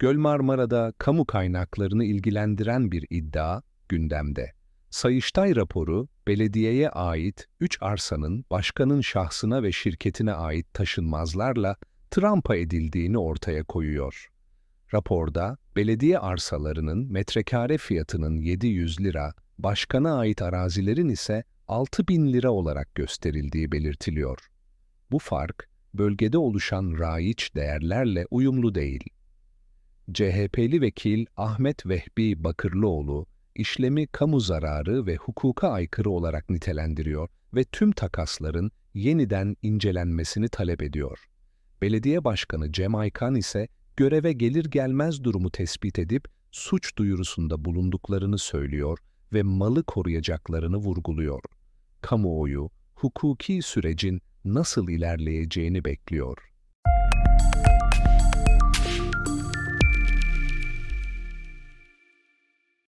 Göl Marmara'da kamu kaynaklarını ilgilendiren bir iddia gündemde. Sayıştay raporu, belediyeye ait 3 arsanın başkanın şahsına ve şirketine ait taşınmazlarla trampa edildiğini ortaya koyuyor. Raporda, belediye arsalarının metrekare fiyatının 700 lira, başkana ait arazilerin ise 6000 lira olarak gösterildiği belirtiliyor. Bu fark, bölgede oluşan raiç değerlerle uyumlu değil. CHP'li vekil Ahmet Vehbi Bakırlıoğlu, işlemi kamu zararı ve hukuka aykırı olarak nitelendiriyor ve tüm takasların yeniden incelenmesini talep ediyor. Belediye Başkanı Cem Aykan ise göreve gelir gelmez durumu tespit edip suç duyurusunda bulunduklarını söylüyor ve malı koruyacaklarını vurguluyor. Kamuoyu, hukuki sürecin nasıl ilerleyeceğini bekliyor.